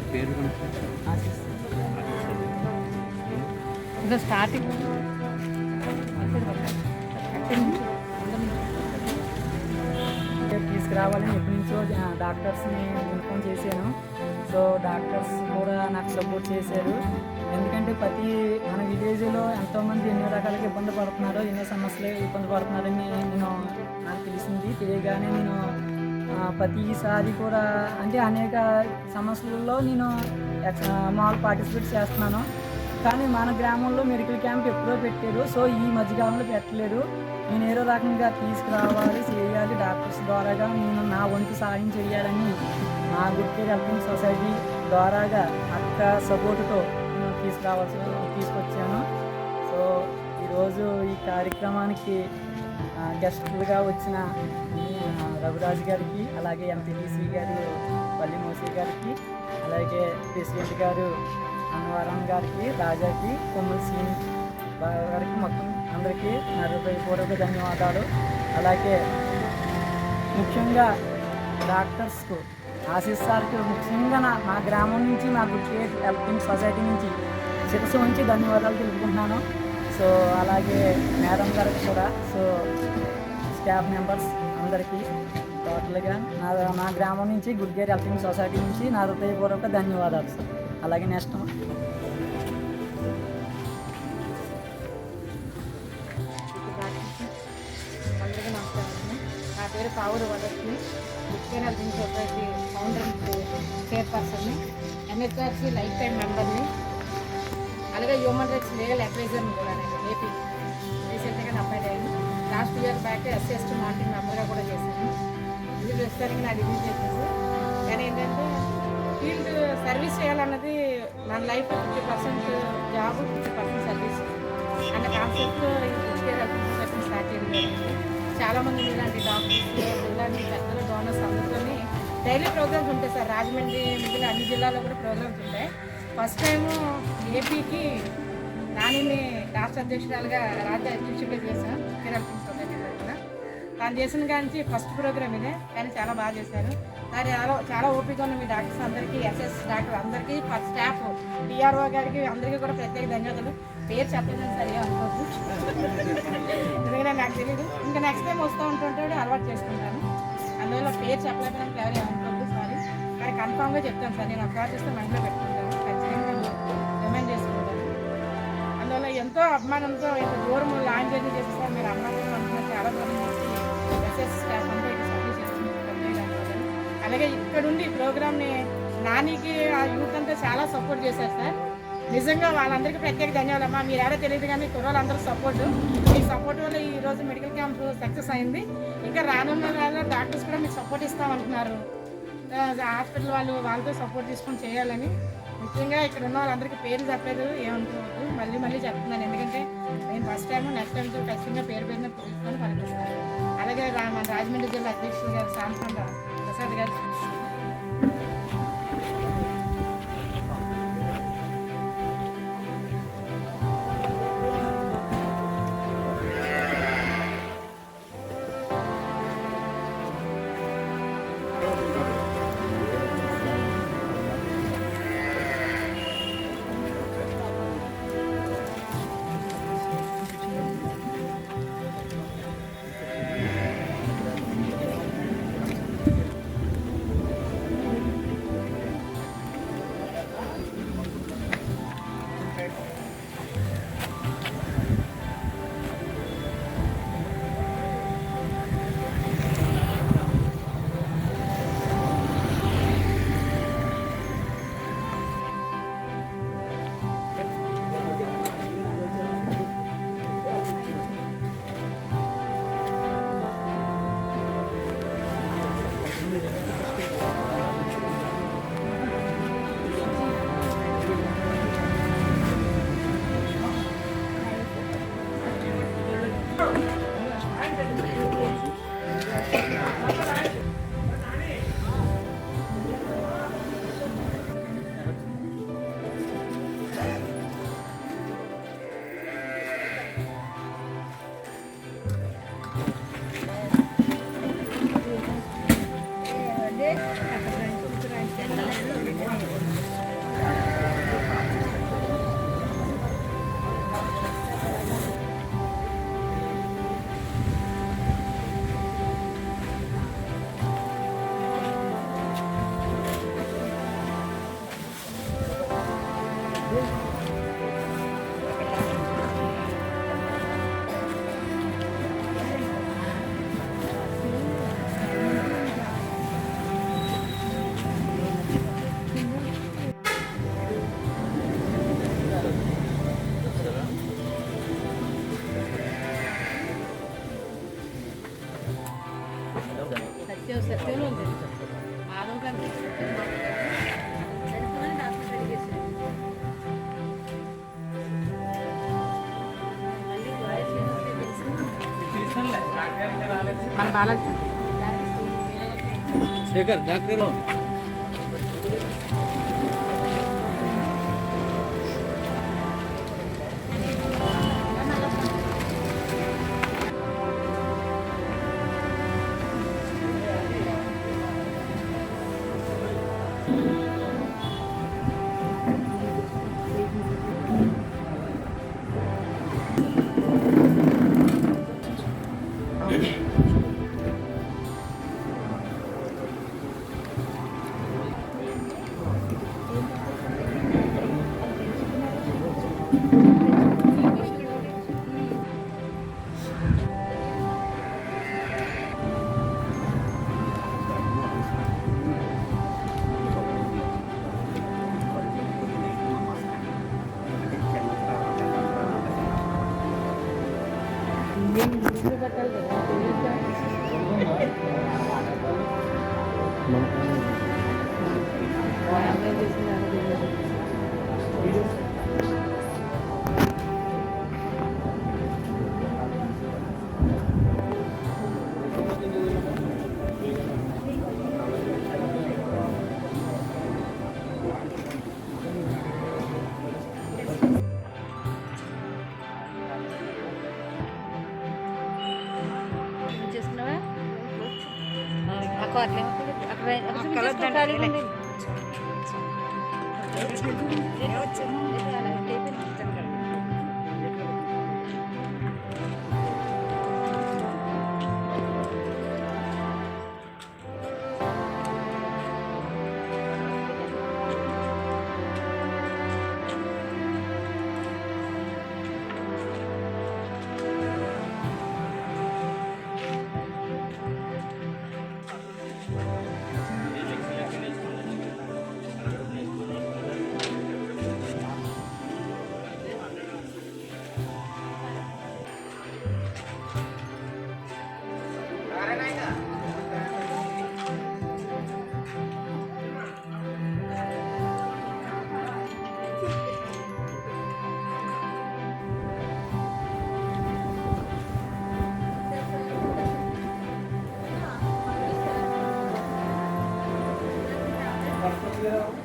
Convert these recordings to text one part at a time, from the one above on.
Sir పేరు starting తీసుకురావాలని ఎప్పటి నుంచో డాక్టర్స్ని ఇన్ఫామ్ చేశాను. సో డాక్టర్స్ కూడా నాకు సపోర్ట్ చేశారు. ఎందుకంటే ప్రతి మన విలేజ్లో ఎంతోమంది ఎన్నో రకాలుగా ఇబ్బంది పడుతున్నారు ఎన్నో సమస్యలు ఇబ్బంది పడుతున్నారని నేను నాకు తెలిసింది. తెలియగానే నేను ప్రతిసారి కూడా అంటే అనేక సమస్యలలో నేను ఎక్స్- మామూలు పార్టిసిపేట్ చేస్తున్నాను. కానీ మన గ్రామంలో మెడికల్ క్యాంప్ ఎప్పుడో పెట్టారు. సో ఈ మధ్యకాలంలో పెట్టలేదు. నేను ఏదో రకంగా తీసుకురావాలి చేయాలి డాక్టర్స్ ద్వారాగా నేను నా వంతు సహాయం చేయాలని మా గుర్తి హెల్పింగ్ సొసైటీ ద్వారాగా అక్క సపోర్టుతో నేను తీసుకురావాల్సి తీసుకొచ్చాను. సో ఈరోజు ఈ కార్యక్రమానికి ఆ, గెస్టులుగా వచ్చిన రఘురాజు గారికి అలాగే ఎంపీటీసీ గారు పల్లి మోసీ గారికి అలాగే ప్రెసిడెంట్ గారు అన్నవరం గారికి రాజాకి కొమ్ముల సీన్ గారికి మొత్తం అందరికీ నా హృదయపూర్వక ధన్యవాదాలు. అలాగే ముఖ్యంగా డాక్టర్స్కు ఆశీస్ సార్కి ముఖ్యంగా నా మా గ్రామం నుంచి నా గుర్తి హెల్పింగ్ సొసైటీ నుంచి శిరస్సు ఉంచి ధన్యవాదాలు తెలుపుకుంటున్నాను. సో అలాగే మేడం గారికి కూడా సో స్టాఫ్ మెంబర్స్ అందరికీ. టోటల్గా నా నా గ్రామం నుంచి గుడ్గేరి హెల్పింగ్ సొసైటీ నుంచి. నా హృదయపూర్వక ధన్యవాదాలు. సార్ అలాగే నెక్స్ట్. అందరికీ నమస్కారం. నా పేరు పావురు వరలక్ష్మి. ముఖ్యమైన హెల్పింగ్ సొసైటీ ఫౌండర్ చైర్పర్సన్ని. ఎన్హెచ్ఆర్సి లైఫ్ టైం మెంబర్ని. అలాగే హ్యూమన్ రైట్స్ లీగల్ అడ్వైజర్ని కూడా నేను AP last year back SC ST మెంబర్గా కూడా చేశాను. ఇది ప్రస్తుతానికి నా డిగ్రీ చేసేసి కానీ ఏంటంటే ఫీల్డ్ సర్వీస్ చేయాలన్నది నా life fifty percent job fifty percent service అన్న కాన్సెప్ట్ స్టార్ట్ చేయడం చాలామంది ఇలాంటి డాక్టర్స్ ఇలాంటి పెద్దల డోనర్స్ అందరితోని డైలీ ప్రోగ్రామ్స్ ఉంటాయి సార్. రాజమండ్రి మిగిలిన అన్ని జిల్లాల్లో కూడా ప్రోగ్రామ్స్ ఉంటాయి. ఫస్ట్ టైము ఏపీకి నానిని రాష్ట్ర అధ్యక్షురాలుగా రాజ్య అధ్యక్షుడిగా చేశాను. తాను చేసిన కానీ ఫస్ట్ ప్రోగ్రామ్ ఇదే. కానీ చాలా బాగా చేశారు. మరి చాలా చాలా ఓపిక ఉన్న మీ డాక్టర్స్ అందరికీ ఎస్ఎస్ డాక్టర్ అందరికీ స్టాఫ్ టీఆర్ఓ గారికి అందరికీ కూడా ప్రత్యేక ధన్యవాదాలు. పేరు చెప్పలేదు సరిగా అనుకోవచ్చు ఎందుకంటే నాకు తెలియదు ఇంకా నెక్స్ట్ టైం వస్తూ ఉంటుంటాడు అలవాటు చేసుకుంటాను. అందువల్ల పేరు చెప్పలేకపోయినా ఎవరు అనుకోవద్దు సారీ. కానీ కన్ఫామ్గా చెప్తాను సార్. నేను ఒకసారి చేస్తే మైండ్లో పెట్టుకుంటాను. ఖచ్చితంగా రిమైండ్ చేసుకుంటాను. అందువల్ల ఎంతో అభిమానంతో ఇంత దూరం లాంచ్ చేసి చేస్తారు మీరు అభిమానం అంటున్నారు చాలా దూరం ఎస్ఎస్ స్టాఫ్ అంతా ఇక్కడ సర్వీస్ చేస్తుంది అలాగే ఇక్కడుండి ఈ ప్రోగ్రామ్ని నానికి ఆ యూత్ అంతా చాలా సపోర్ట్ చేశారు సార్. నిజంగా వాళ్ళందరికీ ప్రత్యేక ధన్యవాదమ్మా మీరు ఎవరో తెలియదు కానీ కుర్రోళ్ళందరూ సపోర్ట్. మీ సపోర్ట్ వల్ల ఈ రోజు మెడికల్ క్యాంప్ సక్సెస్ అయింది. ఇంకా రానున్న వాళ్ళ డాక్టర్స్ కూడా మీకు సపోర్ట్ ఇస్తామంటున్నారు. హాస్పిటల్ వాళ్ళు వాళ్ళతో సపోర్ట్ తీసుకొని చేయాలని. ముఖ్యంగా ఇక్కడ ఉన్న వాళ్ళందరికీ పేరు చెప్పలేదు ఏమనుకోవద్దు. మళ్ళీ మళ్ళీ చెప్తున్నాను. ఎందుకంటే నేను ఫస్ట్ టైం నెక్స్ట్ టైం ఖచ్చితంగా పేరు పేరున పిలుచుకొని పనిపిస్తాను అలాగే రా- మన రాజమండ్రి జిల్లా అధ్యక్షులు గారు సాంసన్ ప్రసాద్ గారు మన బాలాజీ శేఖర్ డాక్టర్ చేస్తున్నావా ले। कलर डाल अच्छा, अच्छा, अच्छा। గవర్నమెంట్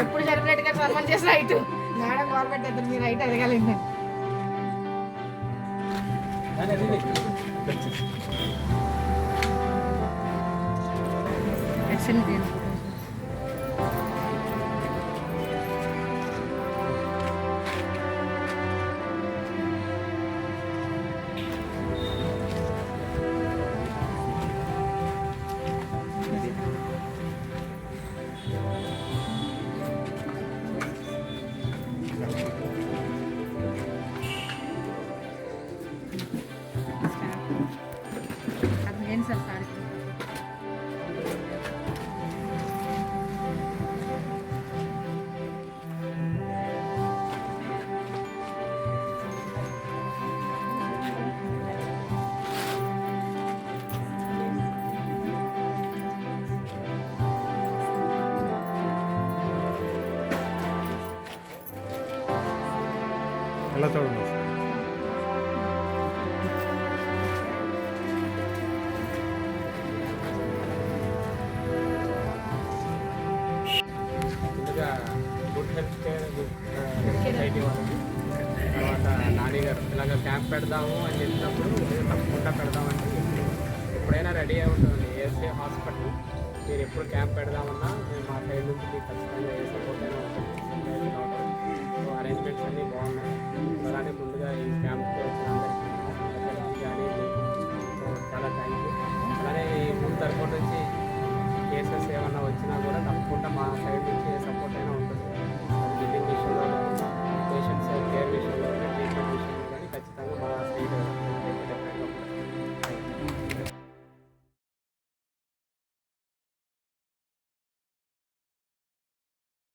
ఎప్పుడు జరిగినట్టుగా గవర్నమెంట్ గారు సన్మాన్ చేసిన హైట్ మేడం గవర్నమెంట్ ఇద్దరు మీరు హైట్ ఎదగాలండి యాక్షన్ అలా చూడండి తర్వాత నాని గారు ఇలాగ క్యాంప్ పెడదాము అని చెప్పినప్పుడు తప్పకుండా పెడదామని ఎప్పుడైనా రెడీ అయి ఉంటుంది ఏఎస్కే హాస్పిటల్. మీరు ఎప్పుడు క్యాంప్ పెడదామన్నా మేము మా సైడ్ నుంచి మీకు ఖచ్చితంగా ఏ సపోర్ట్ అయినా ఉంటుంది. అరేంజ్మెంట్స్ అన్నీ బాగున్నాయి అలానే ముందుగా ఈ క్యాంప్కి వచ్చిన అందరికీ